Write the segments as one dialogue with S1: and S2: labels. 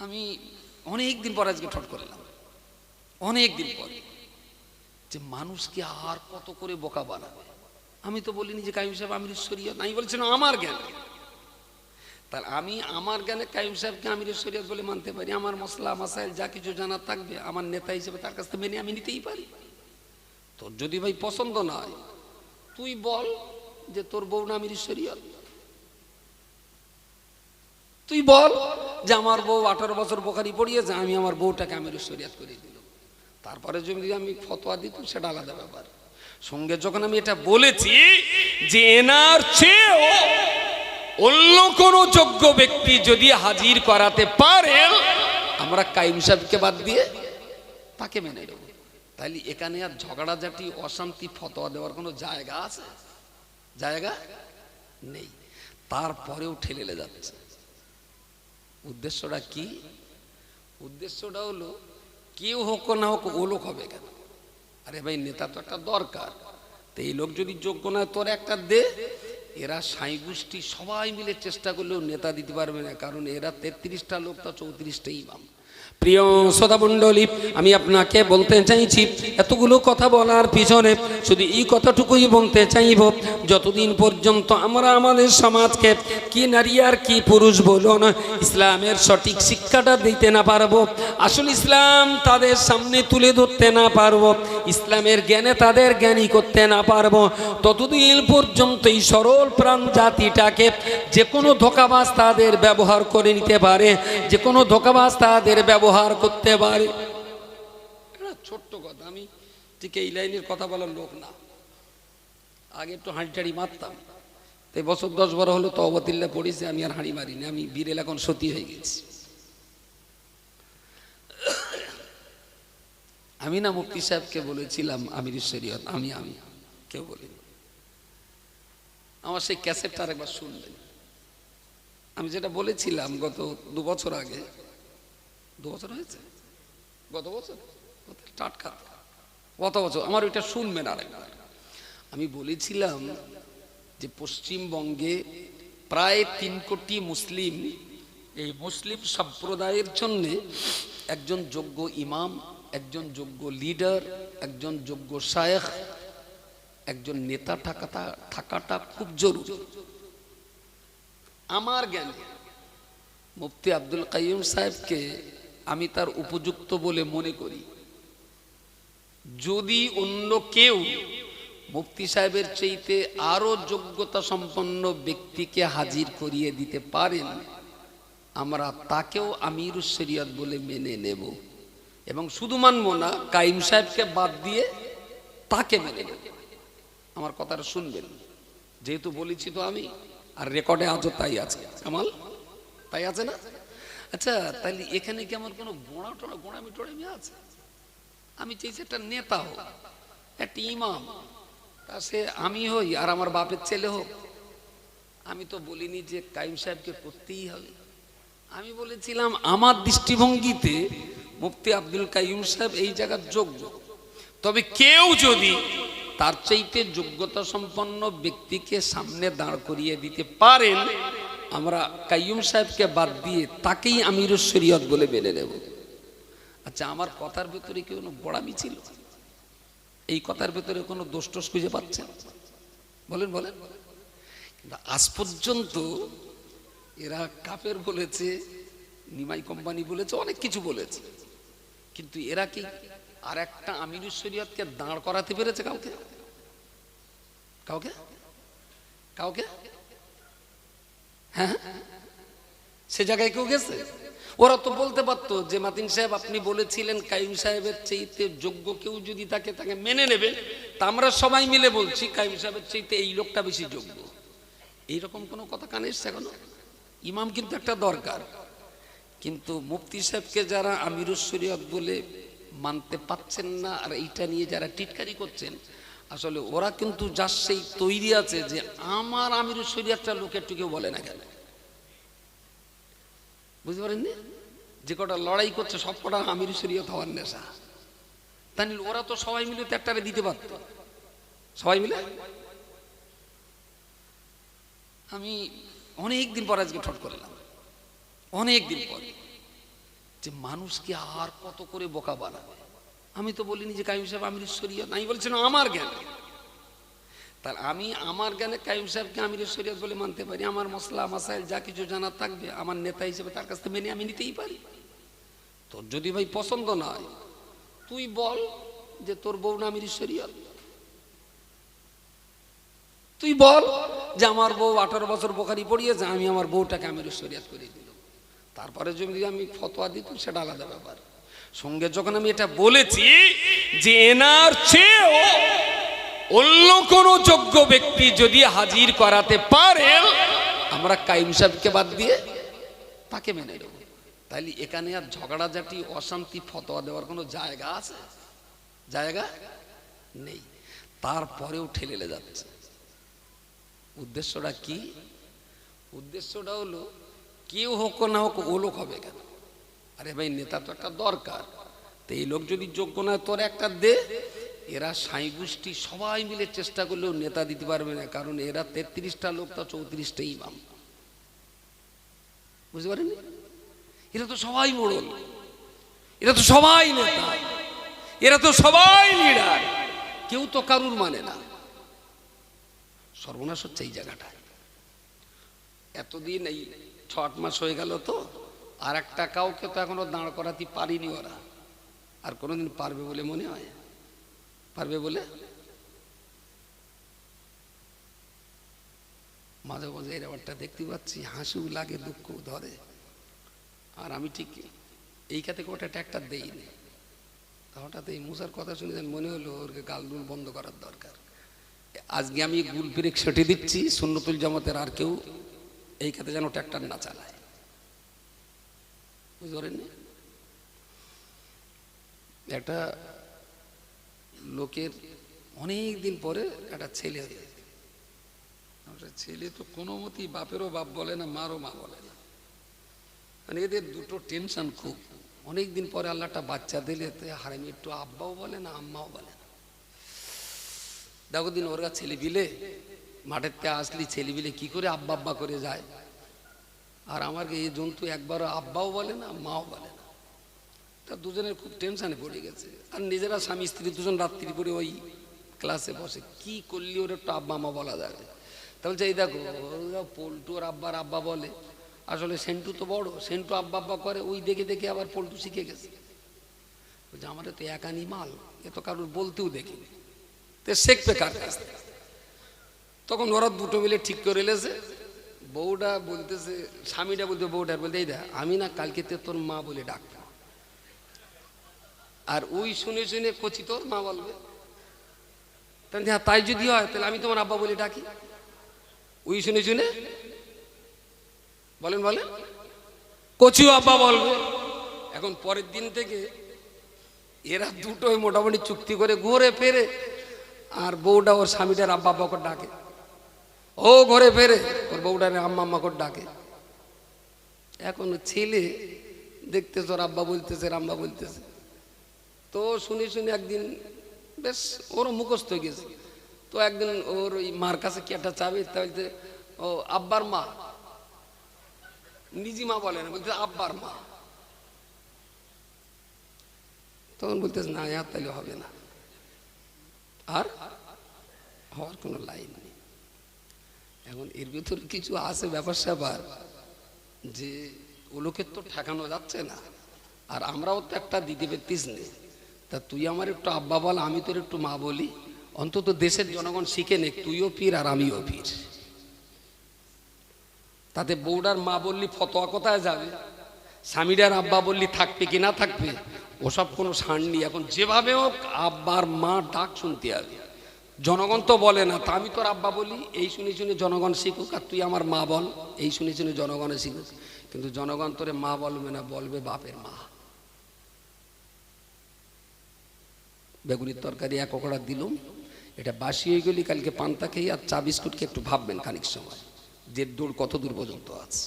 S1: আমি অনেক দিন পর আজকে ঠট করলাম। অনেক দিন পরে। যে মানুষকে আর কত করে বোকা বানাবে? আমি তো বলিনি যে কাইম সাহেব আমির শরীয়ত আমি বলছিলাম আমার জ্ঞানে। তাহলে আমি আমার জ্ঞানে কাইম সাহেবকে আমির শরীয়ত বলে মানতে পারি। আমার মশলা, মাসাইল, যা কিছু জানার থাকবে, আমার নেতা হিসেবে তার কাছ থেকে মেনে আমি নিতেই পারি। তোর যদি ভাই পছন্দ না হয়, তুই বল যে তোর বউ না আমির শরীয়ত তুই বল। যে আমার বউ আঠারো বছর বোখারি পড়িয়েছে, আমি আমার বউটাকে আমির শরিয়াত করে দিল তারপরে যদি আমি ফতোয়া দিতাম সেটা আলাদা ব্যাপার। সঙ্গে যখন আমি এটা বলেছি যে এনার চেয়েও অন্য কোন যোগ্য ব্যক্তি যদি হাজির করাতে পারে, আমরা কাইম সাহেবকে বাদ দিয়ে তাকে মেনে নেব। তাইলে এখানে আর ঝগড়াঝাটি, অশান্তি, ফতোয়া দেওয়ার কোনো জায়গা আছে? জায়গা নেই। তারপরেও ঠেলে যাচ্ছে। উদ্দেশ্যটা কি? উদ্দেশ্যটা হলো, কেউ হোক না হোক ও লোক হবে কেন? আরে ভাই, নেতা তো একটা দরকার। তো এই লোক যদি যোগ্য না, তোর একটা দে। এরা সাঁই গোষ্ঠী সবাই মিলে চেষ্টা করলেও নেতা দিতে পারবে না, কারণ এরা তেত্রিশটা লোক, তা চৌত্রিশটা ইমাম প্রিয় সদামণ্ডলী আমি আপনাকে বলতে চাইছি, এতগুলো কথা বলার পিছনে শুধু এই কথাটুকুই বলতে চাইব, যতদিন পর্যন্ত আমরা আমাদের সমাজকে কি নারী আর কি পুরুষ বলুন ইসলামের সঠিক শিক্ষাটা দিতে না পারব, আসল ইসলাম তাদের সামনে তুলে ধরতে না পারব, ইসলামের জ্ঞানে তাদের জ্ঞানী করতে না পারব, ততদিন পর্যন্ত এই সরল প্রাণ জাতিটাকে যে কোনো ধোকাবাজ তাদের ব্যবহার করে নিতে পারে, যে কোনো ধোকাবাজ তাদের ব্যবহার করতে পারে। ছোট্ট কথা, আমি ঠিক এই লাইনের কথা বলার লোক না। আগে একটু হাঁড়ি টাড়ি মারতাম। তো এই বছর দশ বারো হলো তো অবতিল্লা পড়েছে, আমি আর হাঁড়ি মারিনি। আমি বীরেল এখন সতী হয়ে গেছি। আমি না মুক্তি সাহেবকে বলেছিলাম, আমির শরীয়ত, আমি আমি, কেউ বলিনি। আমার সেই ক্যাসেটটা আরেকবার শুনবেন আমি যেটা বলেছিলাম গত দু বছর আগে দু বছর হয়েছে? গত বছর? টাটকা। গত বছর। আমার ওইটা শুনবেন আরেকবার। আমি বলেছিলাম যে পশ্চিমবঙ্গে প্রায় তিন কোটি মুসলিম, এই মুসলিম সম্প্রদায়ের জন্য একজন যোগ্য ইমাম, একজন যোগ্য লিডার, একজন যোগ্য শায়েখ, একজন নেতা থাকাটা থাকাটা খুব জরুরি। আমার জ্ঞানে মুফতি আব্দুল কাইম সাহেবকে আমি তার উপযুক্ত বলে মনে করি। যদি অন্য কেউ মুফতি সাহেবের চাইতে আরও যোগ্যতা সম্পন্ন ব্যক্তিকে হাজির করিয়ে দিতে পারেন, আমরা তাকেও আমির শরিয়ত বলে মেনে নেব। এবং শুধু মানব না, কাইম সাহেবকে বাদ দিয়ে তাকে মেনে নেব। আমার কথাটা শুনবেন। যেহেতু বলেছি তো আমি, আর রেকর্ডে আজও তাই আছে। কামাল, তাই আছে না? আচ্ছা তাহলে এখানে কি আমার কোনো গোড়া টোড়া গোড়ামি টোড়ামি আছে? আমি চাইছি একটা নেতা হোক, একটা ইমাম। তা সে আমি হই আর আমার বাপের ছেলে হোক। আমি তো বলিনি যে কাইম সাহেবকে করতেই হবে। আমি বলেছিলাম, আমার দৃষ্টিভঙ্গিতে মুফতি আব্দুল কাইম সাহেব এই জায়গার যোগ্য। তবে কেউ যদি তার চাইতে যোগ্যতা সম্পন্ন ব্যক্তিকে সামনে দাঁড় করিয়ে দিতে পারেন আমরা কাইয়ুম সাহেবকে বাদ দিয়ে তাকেই আমির শরীয়ত বলে মেনে নেব। আচ্ছা আমার কথার ভেতরে কি কোনো বড়ামি ছিল? এই কথার ভেতরে কোনো দোষ টোষ খুঁজে পাচ্ছেন? বলেন বলেন। কিন্তু আজ পর্যন্ত এরা কাপের বলেছে, নিমাই কোম্পানি বলেছে, অনেক কিছু বলেছে। কিন্তু এরা কি আর একটা আমির শরীয়তকে দাঁড় করাতে পেরেছে কাউকে? কাউকে? কাউকে? হ্যাঁ? সে জায়গায় কেউ গেছে? ওরা তো বলতে পারতো, যে মাতিন সাহেব, আপনি বলেছিলেন কাইম সাহেবের চাইতে যোগ্য কেউ যদি তাকে তাকে মেনে নেবে। তা আমরা সবাই মিলে বলছি, কাইম সাহেবের চাইতে এই লোকটা বেশি যোগ্য। এইরকম কোনো কথা কানে এসছে এখনও? ইমাম কিন্তু একটা দরকার। কিন্তু মুফতি সাহেবকে যারা আমিরুস শরীয়ত বলে মানতে পাচ্ছেন না, আর এইটা নিয়ে যারা টিটকারি করছেন আসলে ওরা কিন্তু যার সেই তৈরি আছে যে আমার আমিরুস শরীয়তটা লোকের টুকেও বলে না কেন? বুঝতে পারেননি? যে কটা লড়াই করছে সব কটা আমির শরীয়ত হওয়ার নেশা। তাই ওরা তো সবাই মিলে তো একটারে দিতে পারত। সবাই মিলে? আমি অনেক দিন পর আজকে ঠট করলাম। অনেক দিন পর। যে মানুষকে আর কত করে বোকা বানাবে? আমি তো বলিনি যে কাইম সাহেব আমির শরীয়ত। আমি বলছি, না, আমার জ্ঞান। তাহলে আমি আমার জ্ঞানে কাইম সাহেবকে আমির শরীয়ত বলে মানতে পারি। আমার মশলা মাসাইল, যা কিছু জানা থাকবে, আমার নেতা হিসেবে তার কাছ থেকে মেনে আমি নিতেই পারি। তোর যদি ভাই পছন্দ নয় তুই বল যে তোর বউ না আমির শরীয়ত। তুই বল যে আমার বউ আঠারো বছর বোখারি পড়িয়েছে, আমি আমার বউটাকে আমির শরিয়াত করে দিল তারপরে যদি আমি ফতোয়া দিত সেটা আলাদা ব্যাপার। সঙ্গে যখন আমি এটা বলেছি যে এনার চেয়েও অন্য কোন যোগ্য ব্যক্তি যদি হাজির করাতে পারেন আমরা কাইম সাহেবকে বাদ দিয়ে তাকে মেনে নেব। তাইলে এখানে আর ঝগড়াঝাটি, অশান্তি, ফতোয়া দেওয়ার কোনো জায়গা আছে? জায়গা নেই। তারপরেও ঠেলেলে যাচ্ছে। উদ্দেশ্যটা কি? উদ্দেশ্যটা হলো, কেউ হোক না হোক ও লোক হবে কেন? আরে ভাই, নেতা তো একটা দরকার। তো এই লোক যদি যোগ্য না, তোর একটা দে। এরা সাই গোষ্ঠী সবাই মিলে চেষ্টা করলেও নেতা দিতে পারবে না, কারণ এরা তেত্রিশটা লোক, তা চৌত্রিশটা ইমাম। বুঝতে পারেননি? এরা তো সবাই মোড়ল। এরা তো সবাই নেতা। এরা তো সবাই লিডার। কেউ তো কারুর মানে না। সর্বনাশ হচ্ছে এই জায়গাটা এতদিন এই ছ আট মাস হয়ে গেল তো। আর একটা কাউকে তো এখনও দাঁড় করাতে পারিনি ওরা। আর কোনোদিন পারবে বলে মনে হয়? পারবে বলে? মাঝে মাঝে এই ব্যাপারটা দেখতে পাচ্ছি, হাসিও লাগে দুঃখ ধরে। আর আমি ঠিক এই কাতে ওটা ট্যাক্টার দেইনি। তা হঠাৎ এই মুসার কথা শুনে যেন মনে হলো ওর গালডুল বন্ধ করার দরকার। আজকে আমি গুল ব্রেক সেটে দিচ্ছি সুন্নতুল জামাতের আর কেউ এই খাতে যেন ট্র্যাক্টর না চালায়। একটা লোকের অনেক দিন পরে একটা ছেলে ছেলে তো কোনো মতেই বাপেরও বাপ বলে না, মারও মা বলে না। মানে এদের দুটো টেনশন খুব। অনেক দিন পরে আল্লাহটা বাচ্চা দিলে তো হারামি একটু আব্বাও বলে না, আম্মাও বলে না। দেখো দিন ওরা ছেলে বিলে মাঠের থেকে আসলি ছেলে বিলে কি করে আব্বা আব্বা করে যায়? আর আমাকে এই জন্তু একবারও আব্বাও বলে না, মাও বলে না। তা দুজনের খুব টেনশানে পড়ে গেছে। আর নিজেরা স্বামী, স্ত্রী দুজন রাত্রি করে ওই ক্লাসে বসে। কি করলি ওর একটু আব্বা, মা বলা যাবে তা বলছে, এই দেখো, পল্টু ওর আব্বার আব্বা বলে। আসলে সেন্টু তো বড়, সেন্টু আব্বা আব্বা করে, ওই দেখে দেখে আবার পল্টু শিখে গেছে। বলছে আমার তো একানি মাল এ তো কারোর বলতেও দেখিনি। তো শেখবে কার কাছ? তখন ওরা দুটো মিলে ঠিক করে এলেছে বউটা বলতেছে, স্বামীটা বলতে, বউটা বলতে, এই দেখ, আমি না কালকে তোর মা বলে ডাকতাম। আর ওই শুনে শুনে কচি তোর মা বলবে। হ্যাঁ তাই যদি হয়, তাহলে আমি তোমার আব্বা বলে ডাকি। ওই শুনে শুনে, বলেন বলেন, কচিও আব্বা বলবে। এখন পরের দিন থেকে এরা দুটোই মোটামুটি চুক্তি করে ঘুরে ফেরে, আর বউটা ওর স্বামীটার আব্বা আব্বা করে ডাকে। ও ঘরে ফেরে। বউটার আম্মা আম্মা করে ডাকে। এখন ছেলে দেখতেছে ওর আব্বা বলতেছে আম্মা বলতেছে। তো শুনে শুনে একদিন বেশ ওরও মুখস্থ হয়ে গেছে। তো একদিন ওর ওই মার কাছে কি একটা চাবি তা বলতে ও, আব্বার মা। নিজি মা বলে না বলতে আব্বার মা। তখন বলতেছে, না আর তাহলে হবে না। আর হওয়ার কোনো লাইন নেই। এখন এর ভিতরে কিছু আছে ব্যাপার স্যাপার যে ওলোকে তো ঠেকানো যাচ্ছে না। আর আমরাও তো একটা দিতে পারতিস নেই তা তুই আমার একটু আব্বা বল, আমি তোর একটু মা বলি। অন্তত দেশের জনগণ শিখে নে, তুইও পীর আর আমিও পীর। তাতে বউডার মা বললি ফতোয়া কোথায় যাবে? স্বামীটার আব্বা বললি থাকবে কি না থাকবে? ওসব কোনো সার নেই এখন যেভাবে হোক আব্বার মা ডাক শুনতে হবে। জনগণ তো বলে না, তা আমি তোর আব্বা বলি, এই শুনে শুনে জনগণ শিখুক আর তুই আমার মা বল, এই শুনে শুনে জনগণে শিখুক। কিন্তু জনগণ তোরে মা বলবে না, বলবে বাপের মা। বেগুনির তরকারি এক ওকড়া দিলুম, এটা বাসি হয়ে গেলি, কালকে পান্তা খেয়ে আর চা বিস্কুটকে একটু ভাববেন খানিক সময়, যে দূর কত দূর পর্যন্ত আছে।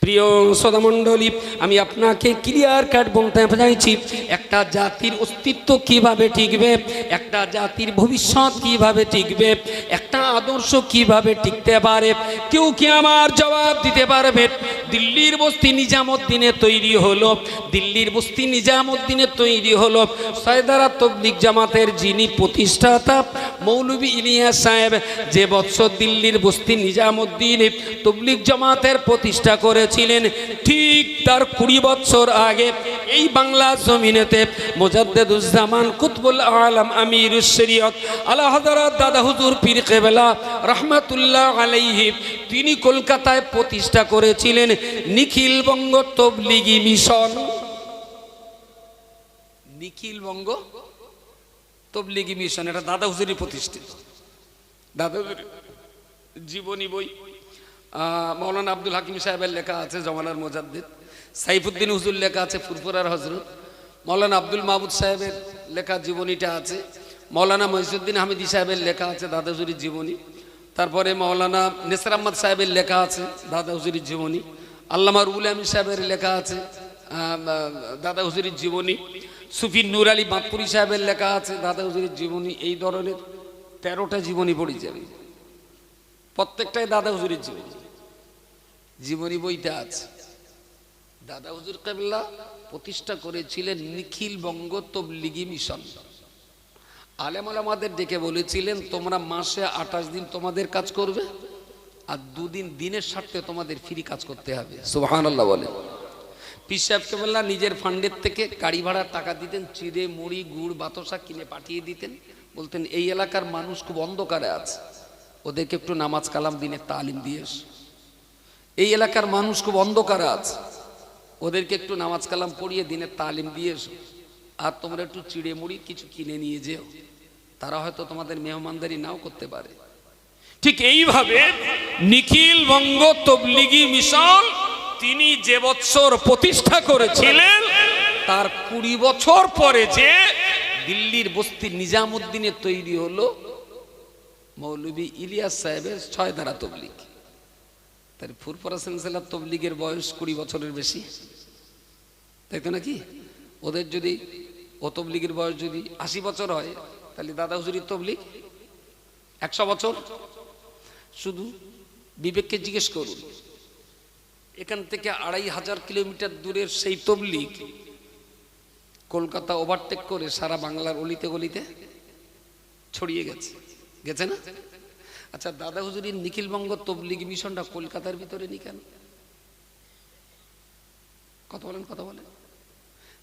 S1: প্রিয় সদামণ্ডলী, আমি আপনাকে ক্লিয়ার কাট বলতে চাইছি, একটা জাতির অস্তিত্ব কীভাবে টিকবে, একটা জাতির ভবিষ্যৎ কীভাবে টিকবে, একটা আদর্শ কীভাবে টিকতে পারে, কেউ কি আমার জবাব দিতে পারবে? দিল্লির বস্তি নিজামুদ্দিনে তৈরি হলো, দিল্লির বস্তি নিজামুদ্দিনে তৈরি হলো। সয়দারা তবলিক জামাতের যিনি প্রতিষ্ঠাতা মৌলভী ইলিয়াস সাহেব যে বৎসর দিল্লির বস্তি নিজামুদ্দিনে তবলিক জামাতের প্রতিষ্ঠা করেছিলেন, ঠিক তার কুড়ি বছর আগে এই বাংলা জমিনেতে মোজাদ্দেদুজ্জামান কুতবুল আলম আমির শরীয়ত আলা হযরত দাদা হুজুর পীর কেবলা রহমাতুল্লাহ আলাইহি তিনি কলকাতায় প্রতিষ্ঠা করেছিলেন। নিখিল বঙ্গ তবলিগি মিশন। নিখিল বঙ্গ তবলিগি মিশন, এটা দাদা হুজুরি প্রতিষ্ঠিত। দাদা হুজুরের জীবনী বই। মৌলানা আব্দুল হাকিম সাহেবের লেখা আছে জমানার মোজাদ্দিদ। সাইফুদ্দিন হুজুর লেখা আছে ফুরফুরার হজরত। মৌলানা আব্দুল মাহমুদ সাহেবের লেখা জীবনীটা আছে। মৌলানা মহিসুদ্দিন হামিদি সাহেবের লেখা আছে দাদা হুজুরির জীবনী। তারপরে মৌলানা নেসর আহমদ সাহেবের লেখা আছে দাদা হুজুরির জীবনী। আল্লামা রুল আমিন সাহেবের লেখা আছে দাদা হুজুরির জীবনী, সুফি নুর আলী বাঁকুড়ি সাহেবের লেখা আছে, দাদা হুজুরির জীবনী, এই ধরনের তেরোটা জীবনী পড়ে যাবে। প্রত্যেকটাই দাদা হুজুরের জীবনী। জীবনী বইটা আছে। দাদা হুজুর কাবলা প্রতিষ্ঠা করেছিলেন নিখিল বঙ্গ তবলিগি মিশন। আলেম আলামাদের ডেকে বলেছিলেন, তোমরা মাসে আঠাশ দিন তোমাদের কাজ করবে। আর দুদিন দিনের স্বার্থে তোমাদের ফ্রি কাজ করতে হবে। সুবাহান আল্লাহ বলে পিসাব কেবলা নিজের ফান্ডের থেকে গাড়ি ভাড়ার টাকা দিতেন চিড়ে মুড়ি গুড় বাতসা কিনে পাঠিয়ে দিতেন। বলতেন এই এলাকার মানুষ খুব অন্ধকারে আছে। ওদেরকে একটু নামাজ কালাম দিনে তালিম দিয়ে এসো। এই এলাকার মানুষ খুব অন্ধকারে আছে। ওদেরকে একটু নামাজ কালাম পড়িয়ে দিনে তালিম দিয়ে এসো। আর তোমরা একটু চিড়ে মুড়ি কিছু কিনে নিয়ে যেও। তারা হয়তো তোমাদের মেহমানদারি নাও করতে পারে। ঠিক এইভাবে নিখিল বঙ্গ তবলিগি মিশন তিনি যে বছর প্রতিষ্ঠা করেছিলেন, তার কুড়ি বছর পরে যে দিল্লির বস্তি নিজামুদ্দিনে তৈরি হলো মৌলবী ইলিয়াস সাহেবের ছয় ধারা তবলিগ। তার ফুরফরা সিলসিলা তবলিগের বয়স কুড়ি বছরের বেশি। তাই তো নাকি? ওদের যদি, ও তবলিগের বয়স যদি আশি বছর হয়, তাহলে দাদা হুজুরির তবলিগ একশো বছর? শুধু বিবেককে জিজ্ঞেস করুন। এখান থেকে আড়াই হাজার কিলোমিটার দূরের সেই তবলিগ কলকাতা ওভারটেক করে সারা বাংলার অলিতে গলিতে ছড়িয়ে গেছে। গেছে না? আচ্ছা দাদা হুজুরির নিখিলবঙ্গ তবলিগ মিশনটা কলকাতার ভিতরে নি কেন? কথা বলেন কথা বলেন।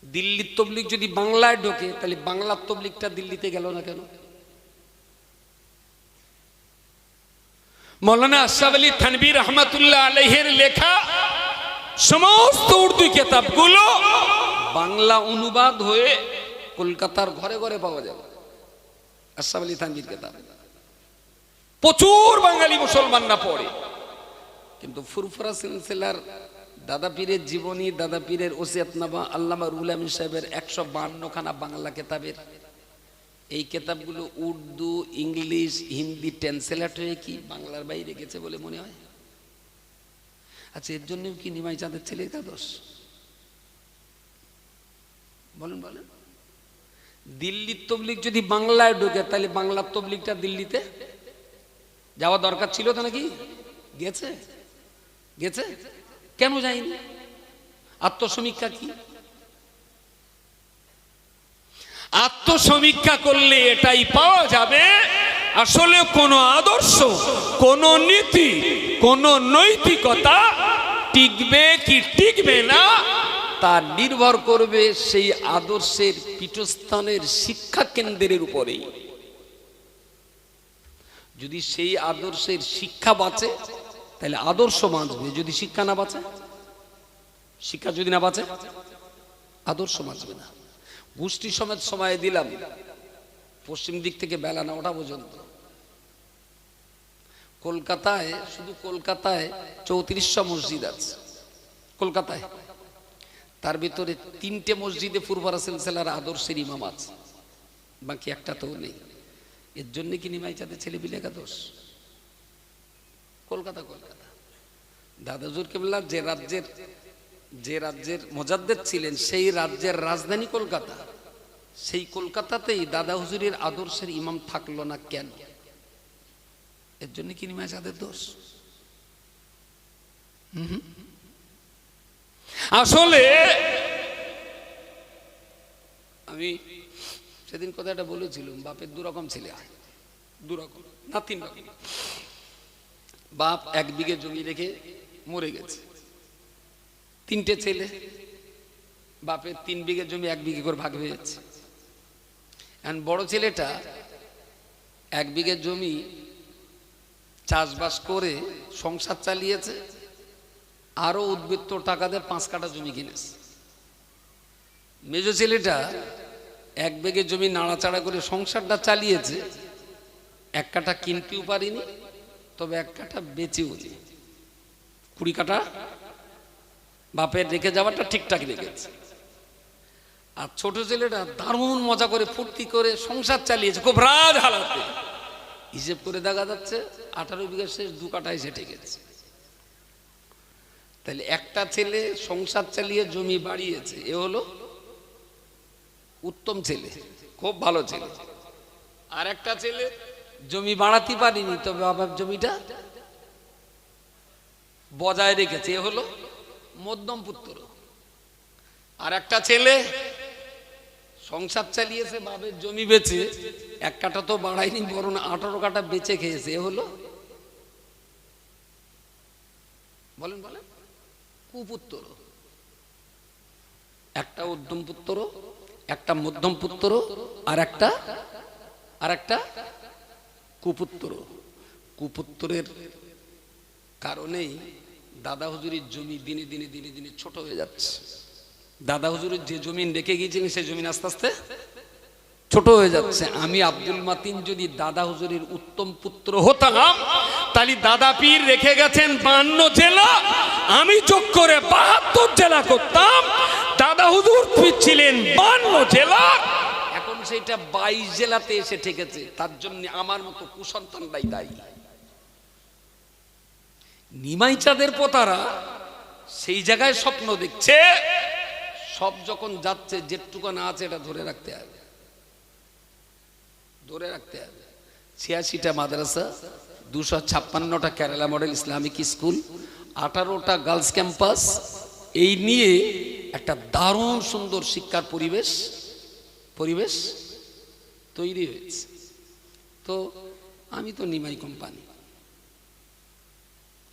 S1: দিল্লির তবলিগ যদি বাংলায় ঢোকে, তাহলে বাংলার তবলিগটা দিল্লিতে গেল না কেন? মৌলানা আশরাফ আলী থানবী রহমাতুল্লাহ আলহের লেখা সমস্ত উর্দু কেতাবগুলো বাংলা অনুবাদ হয়ে কলকাতার ঘরে ঘরে পাওয়া যাবে। আশরাফ আলী থানবীর কেতাব। প্রচুর বাঙালি মুসলমানরা পড়ে। কিন্তু ফুরফুরা সিলসিলার দাদা পীরের জীবনী, দাদা পীরের ওসিয়াতনামা আল্লামা রুল আমিন সাহেবের একশো বান্নখানা বাংলা কেতাবের এই কেতাবগুলো উর্দু, ইংলিশ, হিন্দি ট্রান্সলেট হয়ে কি বাংলার বাইরে গেছে বলে মনে হয়? আচ্ছা এর জন্য কি নিমাই চাঁদের ছেলে একাদশ বলেন বলেন। দিল্লির তবলিক যদি বাংলায় ঢোকে, তাহলে বাংলার তবলিকটা দিল্লিতে? যাওয়া দরকার ছিল তো নাকি? গেছে? গেছে? কেন যায়নি? আত্মসমীক্ষা কি? আত্মসমীক্ষা করলে এটাই পাওয়া যাবে। আসলে কোনো আদর্শ, কোনো নীতি, কোনো নৈতিকতা টিকবে কি টিকবে না, তা নির্ভর করবে সেই আদর্শের পীঠস্থানের শিক্ষা কেন্দ্রের উপরেই। যদি সেই আদর্শের শিক্ষা বাঁচে, তাহলে আদর্শ বাঁচবে। যদি শিক্ষা না বাঁচে, শিক্ষা যদি না বাঁচে, আদর্শ বাঁচবে না। গোষ্ঠী সমেত সময় দিলাম। পশ্চিম দিক থেকে বেলা নটা পর্যন্ত। কলকাতায়, শুধু কলকাতায় চৌত্রিশশো মসজিদ আছে। কলকাতায়। তার ভিতরে তিনটে মসজিদে ফুরফারা সিলসিলার আদর্শের ইমাম আছে। বাকি একটা তো নেই। এর জন্য কি নিমাই চাঁদের ছেলে বিলে একাদশ কলকাতা কলকাতা। দাদাজুর কেবলা যে রাজ্যের যে রাজ্যের মোজাদ্দের ছিলেন, সেই রাজ্যের রাজধানী কলকাতা। সেই কলকাতাতেই দাদা হুজুরের আদর্শের ইমাম থাকল না কেন? এর জন্য কি নিমাই চাঁদের দোষ। আসলে আমি সেদিন কথাটা বলেছিলাম, বাপের দু রকম ছেলে। হয় দু রকম না তিন রকম বাপ এক বিঘে জমি রেখে মরে গেছে। তিনটে ছেলে, বাপের তিন বিঘে জমি, এক বিঘে করে ভাগ হয়ে যাচ্ছে। এখন বড় ছেলেটা এক বিঘে জমি চাষবাস করে, সংসার চালিয়েছে, আরও উদ্বৃত্ত টাকা দিয়ে পাঁচ কাটা জমি কিনেছে। মেজ ছেলেটা এক বেগে জমি নাড়াচাড়া করে সংসারটা চালিয়েছে, এক কাটা কিনতেও পারিনি, তবে এক কাটা বেচেও নি। কুড়ি কাটা বাপের রেখে যাওয়াটা ঠিকঠাক রেখেছে আর ছোট ছেলেটা দারুণ মজা করে ফুর্তি করে সংসার চালিয়েছে, খুব রাজ হালাতে হিসেব করে দেখা যাচ্ছে আঠারো বিঘা শেষ দু কাটা এসে ঠেকেছে তাহলে একটা ছেলে সংসার চালিয়ে জমি বাড়িয়েছে, এ হলো উত্তম ছেলে, খুব ভালো ছেলে। আর একটা ছেলে জমি বাড়াতে পারিনি, তবে বাবার জমিটা বজায় রেখেছে, এ হলো মধ্যম পুত্র। আর একটা ছেলে সংসার চালিয়েছে বাবের জমি বেচে, এক কাটা তো বাড়ায়নি, বরং আঠারো কাটা বেচে খেয়েছে। এ হলো? বলেন বলেন। কুপুত্র। একটা উদ্যম পুত্র, একটা মধ্যম পুত্র, আর একটা আর একটা কুপুত্র। কুপুত্রের কারণেই দাদা হুজুরির জমি দিনে দিনে দিনে দিনে ছোট হয়ে যাচ্ছে। দাদা হুজুরের যে জমিন রেখে গিয়েছিলেন সেই জমিন আস্তে আস্তে ছোট হয়ে যাচ্ছে। আমি আব্দুল মাতিন যদি দাদা হুজুরের উত্তম পুত্র হতাম, তাহলে দাদা পীর রেখে গেছেন বান্ন জেলা। আমি যোগ করে বাহাত্তর জেলা করতাম। দাদা হুজুর পীর ছিলেন বান্ন জেলা। এখন সেটা বাইশ জেলাতে এসে ঠেকেছে। তার জন্য আমার মতো কুসন্তানরাই দায়ী। নিমাই চাঁদের পোতারা সেই জায়গায় স্বপ্ন দেখছে, সব যখন যাচ্ছে যেটুকু না আছে এটা ধরে রাখতে হবে। ধরে রাখতে হবে। ছিয়াশিটা মাদ্রাসা, দুশো ছাপ্পান্নটা কেরালা মডেল ইসলামিক স্কুল, আঠারোটা গার্লস ক্যাম্পাস। এই নিয়ে একটা দারুণ সুন্দর শিক্ষার পরিবেশ পরিবেশ তৈরি হয়েছে। তো আমি তো নিমাই কোম্পানি।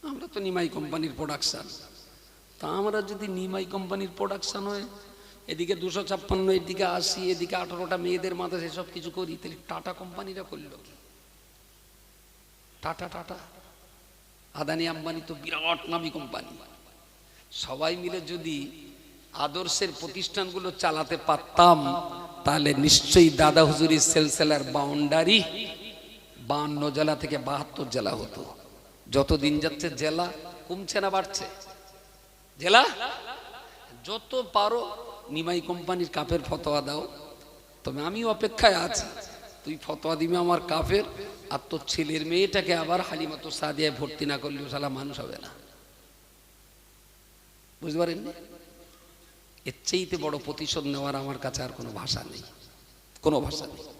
S1: আমরা তো নিমাই কোম্পানির প্রোডাকশন তা আমরা যদি নিমাই কোম্পানির প্রোডাকশন হয় এদিকে দুশো ছাপ্পান্ন, এদিকে আশি, এদিকে আঠারোটা মেয়েদের মাথায় সেসব কিছু করি, তাহলে টাটা কোম্পানিরা করল টাটা টাটা। আদানি আম্বানি তো বিরাট নামি কোম্পানি। সবাই মিলে যদি আদর্শের প্রতিষ্ঠানগুলো চালাতে পারতাম, তাহলে নিশ্চয়ই দাদা হুজুরি সেলসেলার বাউন্ডারি বাহান্ন জেলা থেকে বাহাত্তর জেলা হতো। যত দিন যাচ্ছে জেলা কমছে না বাড়ছে। জেলা? যত পারো নিমাই কোম্পানির কাপের ফতোয়া দাও। তবে আমি অপেক্ষায় আছি। তুই ফতোয়া দিবি আমার কাপের আর তোর ছেলের মেয়েটাকে আবার হালিমাতো সাদিয়ায় ভর্তি না করলেও সালা মানুষ হবে না। বুঝতে পারেননি? এর চেয়েতে বড় প্রতিশোধ নেওয়ার আমার কাছে আর কোনো ভাষা নেই। কোনো ভাষা নেই।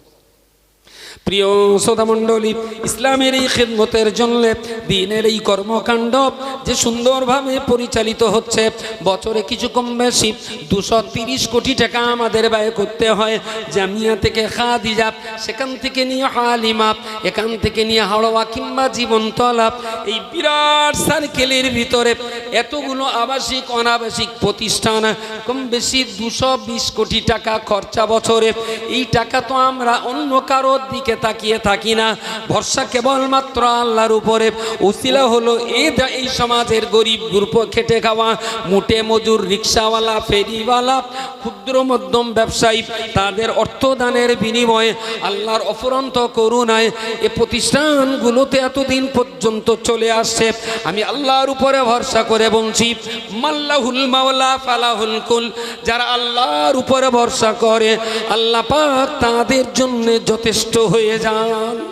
S1: প্রিয় শ্রোতা মণ্ডলী ইসলামের এই খেদমতের জন্য, দিনের এই কর্মকাণ্ড যে সুন্দরভাবে পরিচালিত হচ্ছে, বছরে কিছু কম বেশি দুশো তিরিশ কোটি টাকা আমাদের ব্যয় করতে হয়। জামিয়া থেকে খাদিজা, সেখান থেকে নিয়ে হালিমা, এখান থেকে নিয়ে হাওড়া কিংবা জীবনতলা, এই বিরাট সার্কেলের ভিতরে এতগুলো আবাসিক, অনাবাসিক প্রতিষ্ঠান, কম বেশি দুশো বিশ কোটি টাকা খরচা বছরে। এই টাকা তো আমরা অন্য কারোর দিকে তাকিয়ে থাকি না। ভরসা কেবলমাত্র আল্লাহর উপরে। উসিলা হলো এ এই সমাজের গরিব গ্রুপ খেটে খাওয়া, মুটে মজুর রিক্সাওয়ালা, ফেরিওয়ালা, ক্ষুদ্র মধ্যম ব্যবসায়ী, তাদের অর্থদানের বিনিময়ে আল্লাহর অফুরন্ত করুণায় এ প্রতিষ্ঠানগুলোতে এতদিন পর্যন্ত চলে আসছে। আমি আল্লাহর উপরে ভরসা করে বলছি, মাল্লাহুল মাওলা ফালাহুল কুল, যারা আল্লাহর উপরে ভরসা করে, আল্লাহ পাক তাদের জন্য যথেষ্ট হয়ে যান।